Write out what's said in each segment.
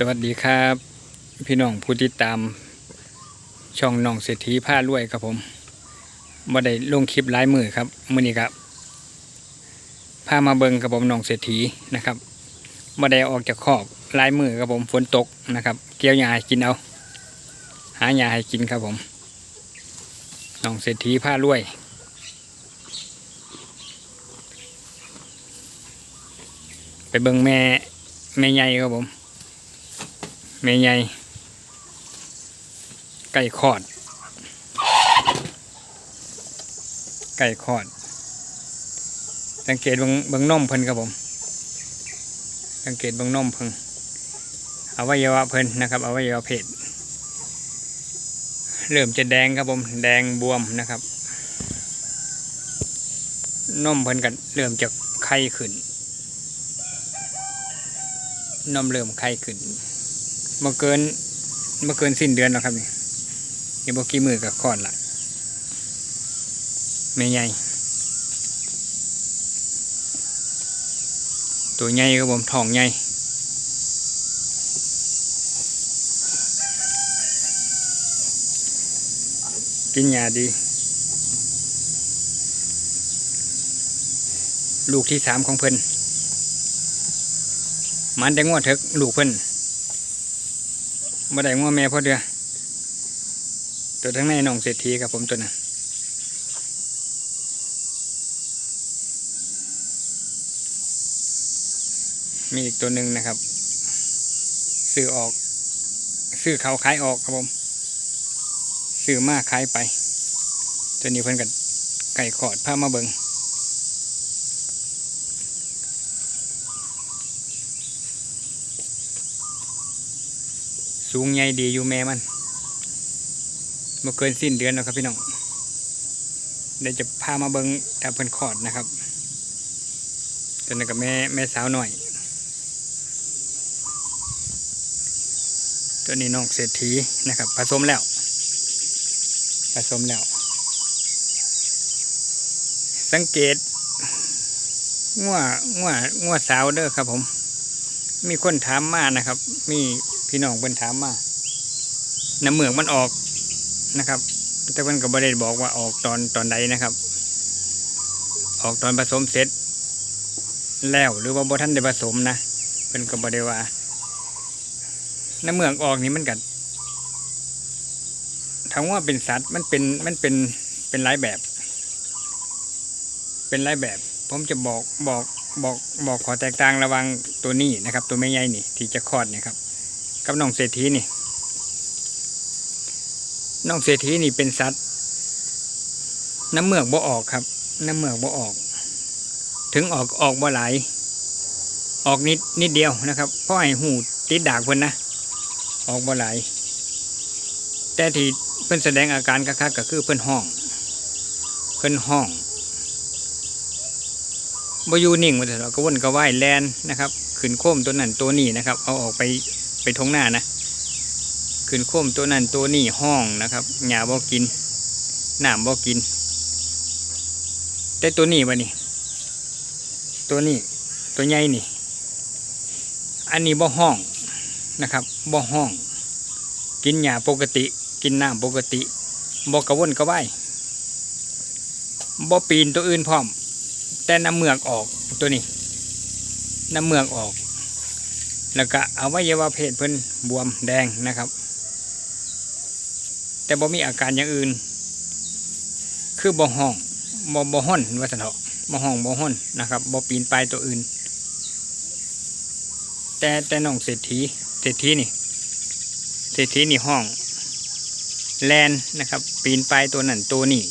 สวัสดีครับ พี่น้องผู้ติดตาม ช่องน้องเศรษฐีผ้ารวยครับผมมาได้ลงคลิปหลายมือครับมือนี้ครับพามาเบิงครับผมน้องเศรษฐีนะครับมาได้ออกจากคอกหลายมือครับผมฝนตกนะครับ เกี่ยวหญ้าให้กินเอา หาหญ้าให้กินครับผมน้องเศรษฐีผ้ารวยไปเบิงแม่แม่ใหญ่ครับผม แม่ใหญ่ไก่คอด ไก่คอด สังเกตเบางเบางนมเพิ่นครับผม สังเกตเบางนมเพิ่นอวัยวะเพิ่นนะครับอวัยวะเพศเริ่มจะแดงครับผมแดงบวมนะครับนมเพิ่นกันเริ่มจะไข้ขึ้นนมเริ่มไข้ขึ้น บ่เกินบ่เกินสิ้นเดือนแล้วครับนี่นี่บ่กี่มือกับคลอดละแม่ใหญ่ตัวใหญ่ครับผมท้องใหญ่กินยาดี ลูกที่สามของเพิ่นมันได้งวดเถกลูกเพิ่น มาได้งวแม่พ่อเดือ ตัวทั้งในน้องเศรษฐีครับผมตัวนั้นมีอีกตัวหนึ่งนะครับ ซื้อออก ซื้อเขาขายออกครับผม ซื้อมาขายไป ตัวนี้เพิ่นกับไก่ขอดผ้ามาเบิง สูงใหญ่ดีอยู่แม่มันมาเกินสิ้นเดือนแล้วครับพี่น้องเดี๋ยวจะพามาเบิงถ้าเพิ่นคลอดนะครับตัวนั้กับแม่แม่สาวหน่อย ตัวนี้น้องเศรษฐีนะครับ ผสมแล้ว ผสมแล้ว สังเกตงัวงัวงัวสาวเด้อครับผม มีคนถามมานะครับ มี พี่น้องเพิ่นถามมาน้ำเหมือกมันออกนะครับ แต่เพิ่นก็บ่ได้บอกว่าออกตอนตอนใดนะครับ ออกตอนผสมเสร็จ แล้วหรือว่าบ่ท่านได้ผสมนะเพิ่นก็บ่ได้ว่าน้ำเหมือกออกนี่มันกัดถามว่าเป็นสัตว์มันเป็นมันเป็นเป็นหลายแบบ เป็นหลายแบบ ผมจะบอกบอกบอกบอกขอแตกต่างระวังตัวนี้นะครับ ตัวแม่ใหญ่นี่ ที่จะคลอดนี่ครับ กับน้องเศรษฐีนี่น้องเศรษฐีนี่เป็นสัตว์น้ำเมือกบ่ออกครับ น้ำเมือกบ่ออก ถึงออกออกบ่ไหลออกนิดนิดเดียวนะครับเพราะให้หูติดดากเพิ่นนะออกบ่ไหลแต่ที่เพิ่นแสดงอาการคักๆก็คือเพิ่นห้อง เพิ่นห้องบ่อยู่นิ่งมาแต่เราก็วนก็ว่ายแลนนะครับ ขึ้นโค้มตัวนั้นตัวนี้นะครับ เอาออกไป ไปท้องหน้านะขึ้นโค้มตัวนั้นตัวนี้ห้องนะครับหญ้าบ่กินน้ำบ่กิน แต่ตัวนี้วะนี่ตัวนี้ตัวใหญ่นี่ อันนี้บ่ห้องนะครับบ่ห้อง กินหญ้าปกติ กินน้ำปกติบ่กระวนกระวายบ่ปีนตัวอื่นพร้อม แต่น้ำเมือกออกตัวนี้น้ำเมือกออก แล้วก็อวัยวะเพศเพิ่นบวมแดงนะครับ แต่บ่มีอาการอย่างอื่น คือบ่ห้องบ่บ่ห้นว่าซั่นเถาะบ่ห้องบ่ห้นนะครับบ่ปีนปลายตัวอื่น แต่แต่น้องเศรษฐีเศรษฐีนี่เศรษฐีนี่ห้อง แลนนะครับ ปีนปลายตัวนั่นตัวนี้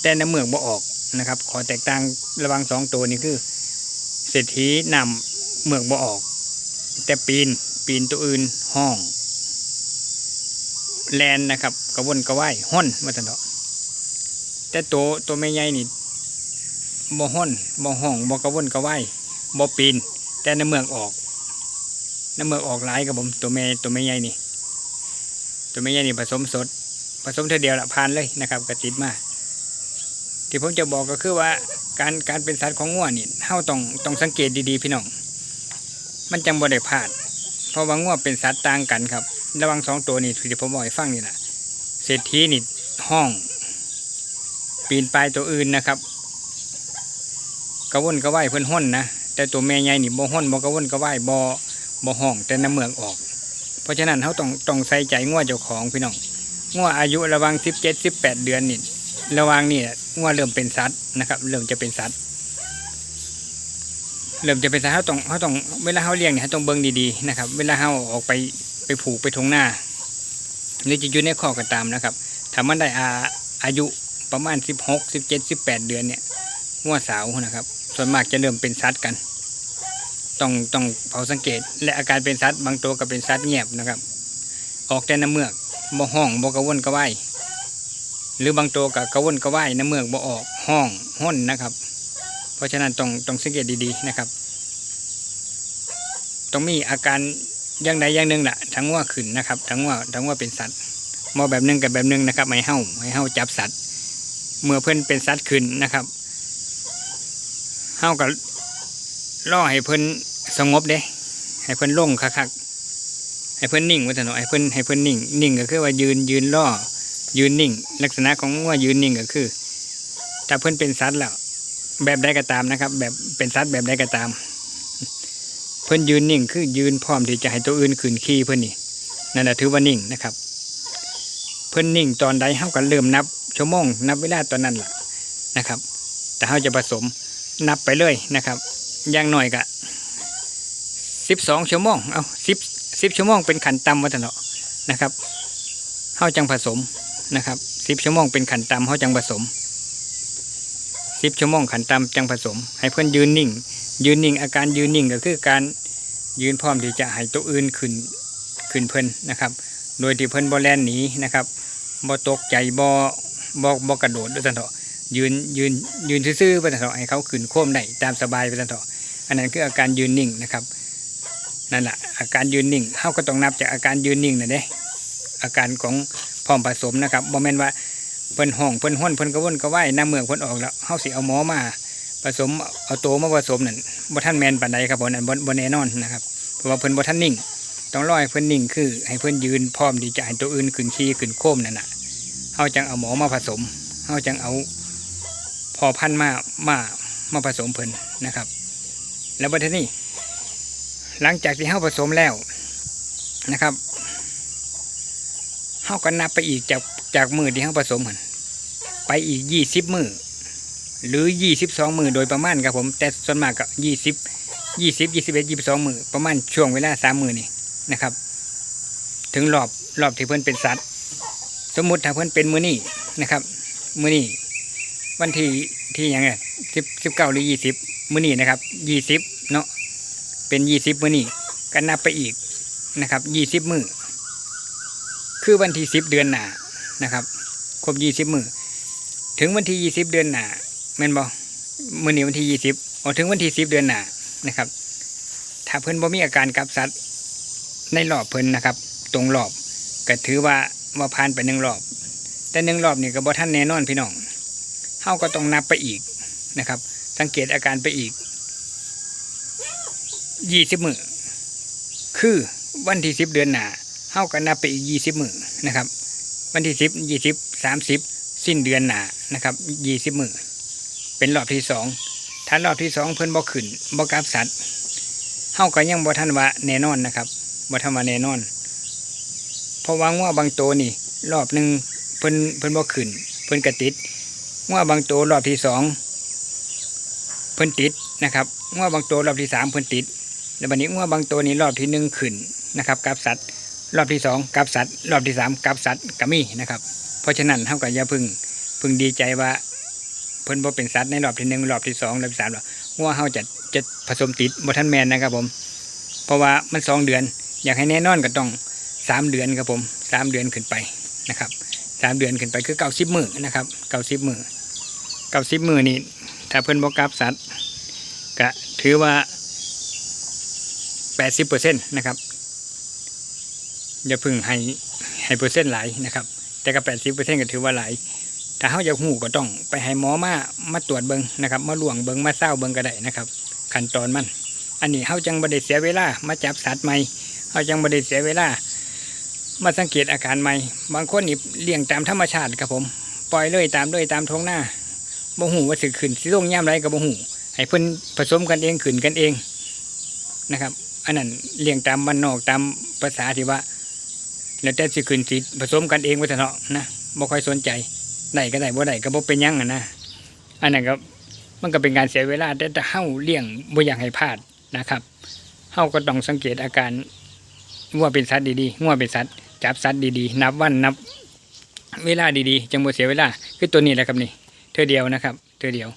แต่น้ำเมือกบ่ออกนะครับ ขอแตกต่างระหว่างสองตัวนี้คือ เศรษฐีนำเมือกบ่ออก แต่ปีนปีนตัวอื่นห้อง แลนนะครับ กระวนกระว่ายห้นมาตันเถาะแต่ตัวตัวไม่ใหญ่นี่บ่ห้นบ่ห้องบ่กระวนกระว่ายบ่ปีน แต่ในเมือกออกในเมือกออกหลายกับผมตัวแม่ตัวแม่ใหญ่นี่ ตัวแม่ใหญ่นี่ผสมสด ผสมเท่าเดียวละพานเลยนะครับกระติดมาที่ผมจะบอกก็คือว่าการการเป็นสัตว์ของงัวนี่เฮาต้องต้องสังเกตดีๆพี่น้อง มันจังบ่ได้พลาด เพราะว่างัวเป็นสัตว์ต่างกันครับ ระว่างสองตัวนี่ที่ผมบอกให้ฟังนี่แหละเศรษฐีนี่ห้อง ปีนปลายตัวอื่นนะครับ กระวนกระว่ายเพิ่นห้นนะแต่ตัวแม่ใหญ่นี่บ่ห้นบ่กระวนกระว่ายบ่บ่ห้องแต่น้ำเมืองออก เพราะฉะนั้นเขาต้องต้องใส่ใจงัวเจ้าของพี่น้องงัวอายุระว่างสิบเจ็ดสิบแปดเดือนนี่ระว่างนี่งัวเริ่มเป็นสัตว์นะครับ เริ่มจะเป็นสัตว์ เริ่มจะเป็นสัตว์เขาต้องเขาต้องเวลาเขาเลี้ยงเนี่ยเขาต้องเบิ่งดีๆนะครับ เวลาเขาออกไปไปผูกไปทงหน้าหรือจะอยู่ในข้อก็ตามนะครับถ้ามันได้อาอายุประมาณสิบหกสิบเจ็ดสิบแปดเดือนเนี่ยงัวสาวนะครับ ส่วนมากจะเริ่มเป็นสัตว์กัน ต้องต้องเผาสังเกต และอาการเป็นสัตว์บางตัวก็เป็นสัตว์เงียบนะครับ ออกแต่น้ำเมือกบ่ห้องบ่กระวนกระวายหรือบางตัวก็กระวนกระวายน้ำเมือกบ่ออกห้องห้นนะครับ เพราะฉะนั้นต้องต้องสังเกตดีๆนะครับต้องมีอาการอย่างใดอย่างหนึ่งแหละทั้งว่าขึ้นนะครับทั้งว่าทั้งว่าเป็นสัตว์มอแบบหนึ่งกับแบบหนึ่งนะครับไม่เห่าไม่เห่าจับสัตว์ เมื่อเพื่อนเป็นสัตว์ขึ้นนะครับเห่ากับล่อให้เพื่อนสงบเด้ ให้เพื่อนลงคักๆให้เพื่อนนิ่งว้เถอะเนให้เพื่อนให้เพื่อนนิ่งนิ่งก็คือว่ายืนยืนล่อยืนนิ่ง ลักษณะของว่ายืนนิ่งก็คือถ้าเพื่อนเป็นสัตว์แล้ว แบบใดก็ตามนะครับ แบบเป็นสัตว์แบบใดก็ตาม เพื่อนยืนนิ่งคือยืนพร้อมที่จะให้ตัวอื่นขืนขี้เพื่อนนี่นั่นแหละถือว่านิ่งนะครับ เพื่อนนิ่งตอนใดเขาก็เริ่มนับ ชั่วโมงนับเวลาตอนนั้นแหละนะครับ แต่เขาจะผสมนับไปเลยนะครับอย่างหน่อยก็สิบสองชั่วโมงเอาสิบสิบชั่วโมงเป็นขันตำวัฒเนาะนะครับเขาจังผสมนะครับสิบชั่วโมงเป็นขันตำเขาจังผสม สิบชั่วโมงขันตามจังผสม ให้เพื่อนยืนนิ่ง ยืนนิ่ง อาการยืนนิ่งก็คือการยืนพร้อมที่จะให้ตัวอื่นขึ้นขึ้นเพิ่นนะครับ โดยที่เพิ่นบ่แลนหนีนะครับบ่ตกใจบ่บ่บ่กระโดดด้วยสันเถาะยืนยืนยืนซื่อๆไปสันเถาะให้เขาขึ้นโค้มได้ตามสบายไปสันเถาะอันนั้นคืออาการยืนนิ่งนะครับนั่นแหละอาการยืนนิ่งเขาก็ต้องนับจากอาการยืนนิ่งนั่นเด้อาการของพร้อมผสมนะครับบ่แม่นว่า เพิ่นห้องเพิ่นห้นเพิ่นกระวนกระว่ายน้ำเมืองเพิ่นออกแล้วเฮาสิเอาหมอมาผสมเอาโตมาผสมนั่นบ่ทันแมนปานใดครับบ่นั่นบ่บ่แน่นอนนะครับเพราะว่าเพิ่นบ่ทันนิ่ง ต้องรอให้เพิ่นนิ่งคือ ให้เพิ่นยืนพร้อมที่จะให้ตัวอื่นขึ้นขี้ขึ้นโค้มนั่นน่ะเฮาจังเอาหมอมาผสมเฮาจังเอาพอพันมามามาผสมเพิ่นนะครับ แล้วบัดนี้ หลังจากที่เฮาผสมแล้วนะครับเฮาก็นับไปอีกจาก จากมือที่เฮาผสมมันไปอีกยี่สิบมือหรือยี่สิบสองมือโดยประมาณครับผม แต่ส่วนมากก็ยี่สิบยี่สิบยี่สิบเอ็ดยี่สิบสองมือประมาณช่วงเวลาสามมือนี่นะครับ ถึงรอบรอบที่เพื่อนเป็นสัตว์ สมมุติถ้าเพื่อนเป็นมือนี่นะครับ มือนี่วันที่ที่ยังไงสิบสิบเก้าหรือยี่สิบมือนี่นะครับยี่สิบเนาะเป็นยี่สิบมือนี่ก็นับไปอีกนะครับยี่สิบมือคือวันที่สิบเดือนหนา นะครับ ครบยี่สิบมือถึงวันที่ยี่สิบเดือนหนาแม่นบอมื่อนี้วันที่ยี่สิบออถึงวันที่สิบเดือนหนานะครับ ถ้าเพิ่นบ่มีอาการกับสัตว์ในรอบเพิ่นนะครับ ตรงรอบก็ถือว่าว่าผ่านไปหนึ่งรอบ แต่หนึ่งรอบนี่ก็บ่ท่านแน่นอนพี่น้องเฮาก็ต้องนับไปอีกนะครับ สังเกตอาการไปอีกยี่สิบมือคือวันที่สิบเดือนหนาเฮาก็นับไปอีกยี่สิบมือนะครับ วันที่สิบยี่สิบสามสิบสิ้นเดือนหนานะครับยี่สิบมือเป็นรอบที่สองถ้ารอบที่สองเพิ่อนบ่ขึ้นบ่กลับสัตว์เฮาก็ยังบ่ทันว่าแน่นอนนะครับบ่ทันว่าแน่นอน เพราะว่างัวบางตัวนี่ รอบหนึ่งเพิ่นเพิ่นบ่ขึ้น เพิ่นกระติดงัวบางตัวรอบที่สองเพิ่นติดนะครับงัวบางตัวรอบที่สามเพิ่นติดแล้วบัดนี้งัวบางตัวนี่รอบที่หนึ่งขึ้นนะครับกับสัตว์ รอบที่สองกับสัตว์รอบที่สามกับสัตว์ก็มีนะครับ เพราะฉะนั้นเท่ากับยาพึ่งพึ่งดีใจว่าเพิ่นบ่เป็นสัตว์ในรอบที่หนึ่งรอบที่สองรอบที่สามหรอกว่าเฮาจะจะผสมติดบ่ทันแมนนะครับผม เพราะว่ามันสองเดือน อยากให้แน่นอนก็ต้องสามเดือนครับผมสามเดือนขึ้นไปนะครับสามเดือนขึ้นไปคือเก้าสิบมือนะครับเก้าสิบมือเก้าสิบมือนี่ถ้าเพิ่นบ่กับสัตว์ก็ถือว่าแปดสิบเปอร์เซ็นต์นะครับ อย่าพึ่งให้ให้เปอร์เซ็นต์หลายนะครับ แต่ก็แปดสิบเปอร์เซ็นต์ก็ถือว่าหลายถ้าเขาอยากหูก็ต้องไปให้หมอมามาตรวจเบิงนะครับมาหลวงเบิงมาเศร้าเบิงก็ได้นะครับขั้นตอนมันอันนี้เขาจังบไดเสียเวลามาจับสัตว์ใหม่เขาจังบด้เสียเวลา มาสังเกตอาการใหม่ บางคนนี่เลี้ยงตามธรรมชาติครับผมปล่อยเลยตามเลยตามท้องหน้าบ่หูว่าสิขึ้นสิลงย่ำไรก็บ่หูให้เพิ่นผสมกันเองขึ้นกันเองนะครับ อันนั้นเลี้ยงตามบ้านนอกตามภาษาที่ว่า แล้วแต่สิขึ้นสิผสมกันเองว่าแต่เนาะนะบ่ค่อยสนใจได้ก็ได้บ่ได้ก็บ่เป็นยังอะนะอันนั้นก็มันก็เป็นการเสียเวลาแต่ถ้าเฮาเลี้ยงบ่อยากให้พลาดนะครับเฮาก็ต้องสังเกตอาการว่าเป็นสัตว์ดีๆงัวเป็นสัตว์จับสัตว์ดีๆ นับวันนับ เวลาดีๆจังบ่เสียเวลาคือตัวนี้แหละครับนี่เธอเดียวนะครับ เธอเดียว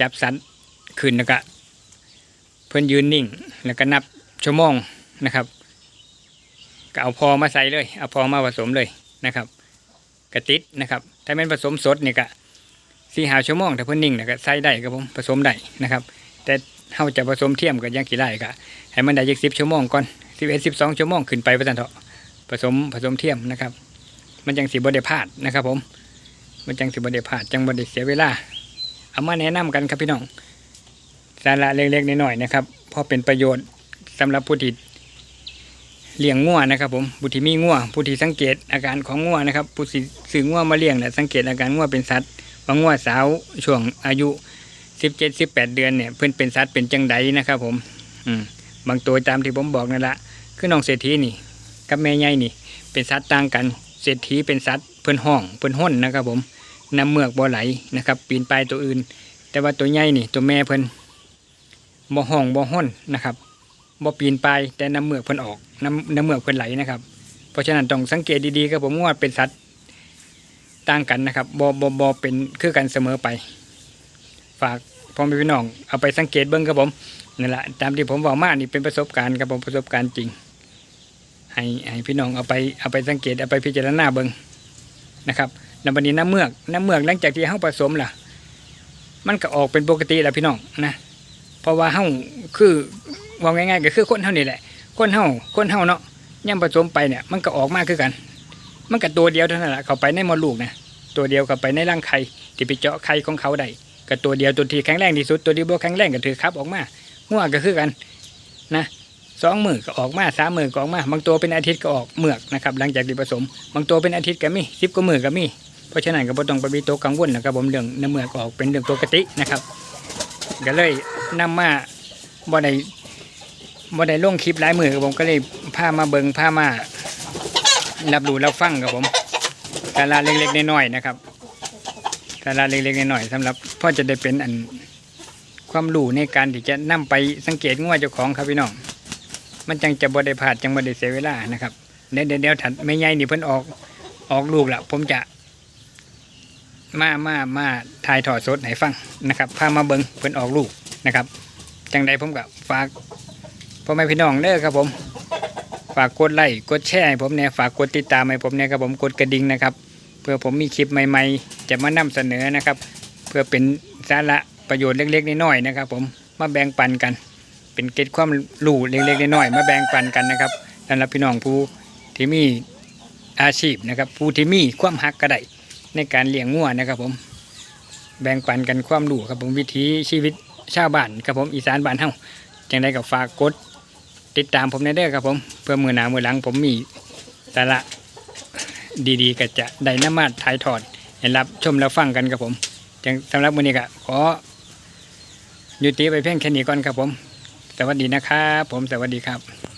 จับสัตว์ขึ้นแล้วก็เพิ่อนยืนนิ่ง แล้วก็นับชั่วโมงนะครับ ก็เอาพอมาใส่เลย เอาพอมาผสมเลยนะครับกระติดนะครับ ถ้าเป็นผสมสดเนี่ยก็สี่หาชั่วโมงถ้าเพิ่นนิ่งเนี่ยก็ใส่ได้ครับผมผสมได้นะครับ แต่เฮาจะผสมเทียมกับยังกี่ไร่ก็ให้มันได้ยี่สิบชั่วโมงก่อนสิบเอ็ดสิบสองชั่วโมงขึ้นไปประจันเถอะผสมผสมเทียมนะครับ มันจังสีบไดพลาดนะครับ ผม มันจังสีบไดพลาดจังบไดเสียเวลา เอามาแนะนำกันครับพี่น้องสาระเล็กๆน้อยๆนะครับพราะเป็นประโยชน์สำหรับผู้ที่ เลี้ยงงัวนะครับผมผู้ที่มีงัวผู้ที่สังเกตอาการของงัวนะครับผู้ที่ซื้องัวมาเลี้ยงและสังเกตอาการงัวเป็นสัตว์ว่างัวสาวช่วงอายุสิบเจ็ดสิบแปดเดือนเนี่ยเพิ่นเป็นสัตว์เป็นจังไดนะครับผมอืมบางตัวตามที่ผมบอกนั่นละคือน้องเศรษฐีนี่ กับแม่ใหญ่นี่ เป็นสัตว์ต่างกันเศรษฐีเป็นสัตว์เพิ่นห้องเพิ่นห้นนะครับผมน้ำเมือกบ่ไหลนะครับ ปีนไปตัวอื่น แต่ว่าตัวใหญ่นี่ ตัวแม่เพิ่นบ่ห้องบ่ห้นนะครับ บ่ปีนไปแต่น้ำเมือกเพิ่นออกน้ำน้ำเมือกเพิ่นไหลนะครับ เพราะฉะนั้นต้องสังเกตดีๆครับผมว่าเป็นสัตว์ต่างกันนะครับบ่บ่บ่เป็นคือกันเสมอไป ฝากพ่อแม่พี่น้องเอาไปสังเกตเบิ่งครับผมนั่นแหละตามที่ผมบอกมานี่เป็นประสบการณ์ครับผมประสบการณ์จริง ให้ให้พี่น้องเอาไปเอาไปสังเกตเอาไปพิจารณาเบิ่งนะครับแล้วบัดนี้น้ำเมือกน้ำเมือกหลังจากที่เฮาผสมล่ะ มันก็ออกเป็นปกติแล้วพี่น้องนะ เพราะว่าเฮาคือ ว่าง่ายๆก็คือคนเฮานี่แหละ คนเฮาคนเฮาเนาะย่ำผสมไปเนี่ยมันก็ออกมาคือกัน มันก็ตัวเดียวเท่านั้นแหละเข้าไปในมดลูกนะตัวเดียวเข้าไปในร่างไข่ที่ไปเจาะไข่ของเขาได้ก็ตัวเดียวตัวที่แข็งแรงที่สุดตัวที่บ่แข็งแรงก็ถือครับออกมางัวก็คือกันนะสองมือก็ออกมาสามมือก็ออกมาบางตัวเป็นอาทิตย์ก็ออกเมือกนะครับหลังจากที่ผสม บางตัวเป็นอาทิตย์ก็มีสิบกว่ามือก็มีเพราะฉะนั้นก็บ่ต้องไปวิตกกังวลนะครับผมเรื่องน้ำเมือกก็ออกเป็นเรื่องปกตินะครับก็เลยนำมาบ่ได้ บ่ได้ลงคลิปหลายมือครับผมก็เลยพามาเบิงพามารับรู้รับฟังครับผมสาระเล็กๆน้อยๆนะครับสาระเล็กๆน้อยๆสำหรับพ่อจะได้เป็นอันความรู้ในการที่จะนำไปสังเกตงัวเจ้าของครับพี่น้อง มันจังจะบ่ได้พลาดจังบ่ได้เสียเวลานะครับเดี๋ยวเดี๋ยวเดี๋ยวถัดไม่ใหญ่นี่เพิ่นออกออกลูกละผมจะ มามามาถ่ายถอดสดให้ฟังนะครับพามาเบิงเพิ่นออกลูกนะครับ จังใดผมก็ฝาก พ่อแม่พี่น้องเด้อครับผม ฝากกดไลค์กดแชร์ให้ผมเนี่ยฝากกดติดตามให้ผมเนี่ยครับผมกดกระดิ่งนะครับ เพื่อผมมีคลิปใหม่ ๆ จะมานำเสนอนะครับ เพื่อเป็นสาระประโยชน์เล็ก ๆน้อยๆนะครับ ผมมาแบ่งปันกัน เป็นเกร็ดความรู้เล็กๆน้อยๆมาแบ่งปันกันนะครับสำหรับพี่น้องผู้ที่มีอาชีพนะครับ ผู้ที่มีความหักกระไดในการเลี้ยงงัวนะครับ ผม แบ่งปันกันความรู้ครับผมวิถีชีวิตชาวบ้านครับผมอีสานบ้านเฮาจังไดก็ฝากกด ติดตามผมในเด้อครับผม เพื่อมือหนามือหลังผมมีสาระดีๆ ก็จะได้น้ำมาถ่ายทอดให้รับชมแล้วฟังกันครับผมจังสำหรับมื้อนี้ก็ขอยุติไปเพียงแค่นี้ก่อนครับผม สวัสดีนะครับ ผมสวัสดีครับ